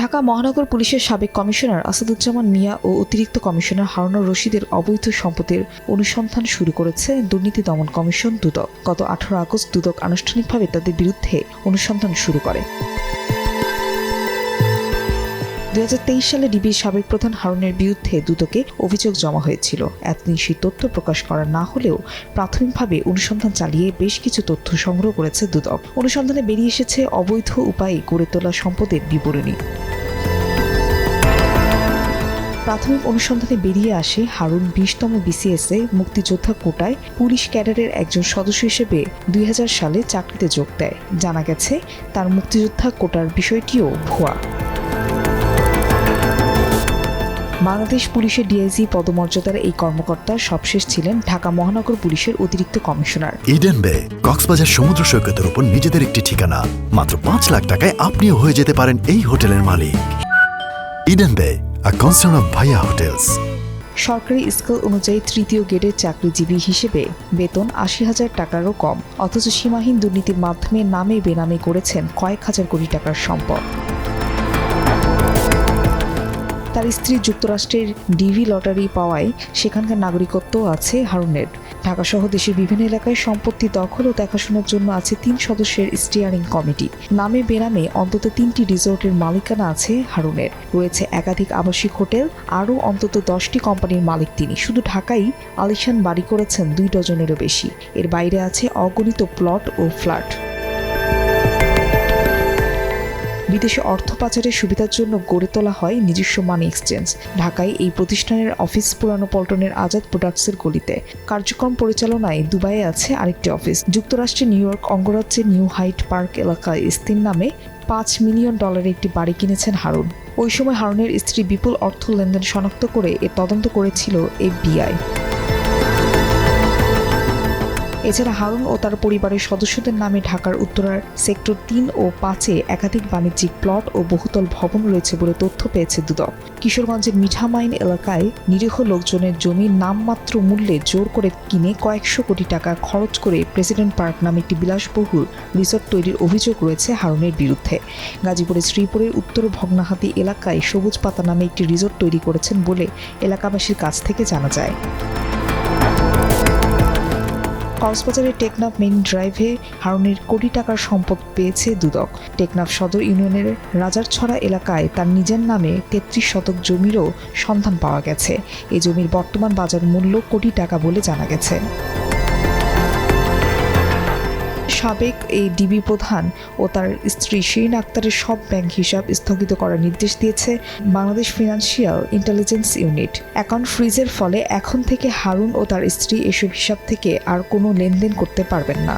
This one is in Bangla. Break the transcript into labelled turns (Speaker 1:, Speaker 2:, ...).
Speaker 1: ঢাকা মহানগর পুলিশের সাবেক কমিশনার আসাদুজ্জামান মিয়া ও অতিরিক্ত কমিশনার হারুনুর রশিদের অবৈধ সম্পদের অনুসন্ধান শুরু করেছে দুর্নীতি দমন কমিশন দুদক। গত আঠারো আগস্ট দুদক আনুষ্ঠানিকভাবে তাদের বিরুদ্ধে অনুসন্ধান শুরু করে। দুই হাজার তেইশ সালে ডিবির সাবেক প্রধান হারুনের বিরুদ্ধে দুদকে অভিযোগ জমা হয়েছিল। এতদিন সেই তথ্য প্রকাশ করা না হলেও প্রাথমিকভাবে অনুসন্ধান চালিয়ে বেশ কিছু তথ্য সংগ্রহ করেছে দুদক। অনুসন্ধানে বেরিয়ে এসেছে অবৈধ উপায়ে গড়ে তোলা সম্পদের বিবরণী। প্রাথমিক অনুসন্ধানে বেরিয়ে আসে হারুন বিশতম বিসিএসে মুক্তিযোদ্ধা কোটায় পুলিশ ক্যাডারের একজন সদস্য হিসেবে দুই হাজার সালে চাকরিতে যোগ দেয়। জানা গেছে, তার মুক্তিযোদ্ধা কোটার বিষয়টিও ভুয়া। বাংলাদেশ পুলিশের ডিআইজি পদমর্যাদার এই কর্মকর্তা সবশেষ ছিলেন ঢাকা মহানগর পুলিশের অতিরিক্ত কমিশনার।
Speaker 2: ইডেন বে কক্সবাজার সমুদ্র সৈকতের উপর নিজেদের একটি ঠিকানা। মাত্র পাঁচ লাখ টাকায় আপনিও হয়ে যেতে পারেন এই হোটেলের মালিক। ইডেন বে হোটেলস
Speaker 1: সরকারি স্কেল অনুযায়ী তৃতীয় গ্রেডের চাকরিজীবী হিসেবে বেতন আশি হাজার টাকারও কম, অথচ সীমাহীন দুর্নীতির মাধ্যমে নামে বেনামে করেছেন কয়েক হাজার কোটি টাকার সম্পদ। তার স্ত্রী যুক্তরাষ্ট্রের ডিভি লটারি পাওয়ায় সেখানকার নাগরিকত্বও আছে হারুনের। ঢাকাসহ দেশের বিভিন্ন এলাকায় সম্পত্তি দখল ও দেখাশোনার জন্য আছে তিন সদস্যের স্টিয়ারিং কমিটি নামে বেনামে অন্তত তিনটি রিসোর্টের মালিকানা আছে হারুনের। রয়েছে একাধিক আবাসিক হোটেল, আরও অন্তত দশটি কোম্পানির মালিক তিনি। শুধু ঢাকাই আলিশান বাড়ি করেছেন দুই ডজনেরও বেশি। এর বাইরে আছে অগণিত প্লট ও ফ্ল্যাট। বিদেশে অর্থ পাচারের সুবিধার জন্য গড়ে তোলা হয় নিজস্ব মানি এক্সচেঞ্জ ঢাকায় এই প্রতিষ্ঠানের অফিস পুরানো পল্টনের আজাদ প্রোডাক্টসের গলিতে। কার্যক্রম পরিচালনায় দুবাইয়ে আছে আরেকটি অফিস যুক্তরাষ্ট্রের নিউ ইয়র্ক অঙ্গরাজ্যের নিউ হাইট পার্ক এলাকায় স্থির নামে পাঁচ মিলিয়ন ডলারের একটি বাড়ি কিনেছেন হারুন। ওই সময় হারুনের স্ত্রী বিপুল অর্থ লেনদেন শনাক্ত করে এর তদন্ত করেছিল এফবিআই। এছাড়া হারুন ও তার পরিবারের সদস্যদের নামে ঢাকার উত্তরার সেক্টর তিন ও পাঁচে একাধিক বাণিজ্যিক প্লট ও বহুতল ভবন রয়েছে বলে তথ্য পেয়েছে দুদক। কিশোরগঞ্জের মিঠামাইন এলাকায় নিরীহ লোকজনের জমি নামমাত্র মূল্যে জোর করে কিনে কয়েকশো কোটি টাকা খরচ করে প্রেসিডেন্ট পার্ক নামে একটি বিলাসবহুল রিসোর্ট তৈরির অভিযোগ রয়েছে হারুনের বিরুদ্ধে। গাজীপুরের শ্রীপুরের উত্তর ভগ্নাহাতি এলাকায় সবুজ পাতা নামে একটি রিসোর্ট তৈরি করেছেন বলে এলাকাবাসীর কাছ থেকে জানা যায়। কক্সবাজারের টেকনাফ মেইন ড্রাইভে হারুনের কোটি টাকার সম্পদ পেয়েছে দুদক। টেকনাফ সদর ইউনিয়নের রাজারছড়া এলাকায় তার নিজের নামে তেত্রিশ শতক জমিরও সন্ধান পাওয়া গেছে। এ জমির বর্তমান বাজার মূল্য কোটি টাকা বলে জানা গেছে। সাবেক এই ডিবি প্রধান ও তার স্ত্রী শিরিন আক্তারের সব ব্যাংক হিসাব স্থগিত করার নির্দেশ দিয়েছে Bangladesh financial intelligence unit. Account ফ্রিজের ফলে এখন থেকে হারুন ও তার স্ত্রী এসব হিসাব থেকে আর কোনো লেনদেন করতে পারবেন না।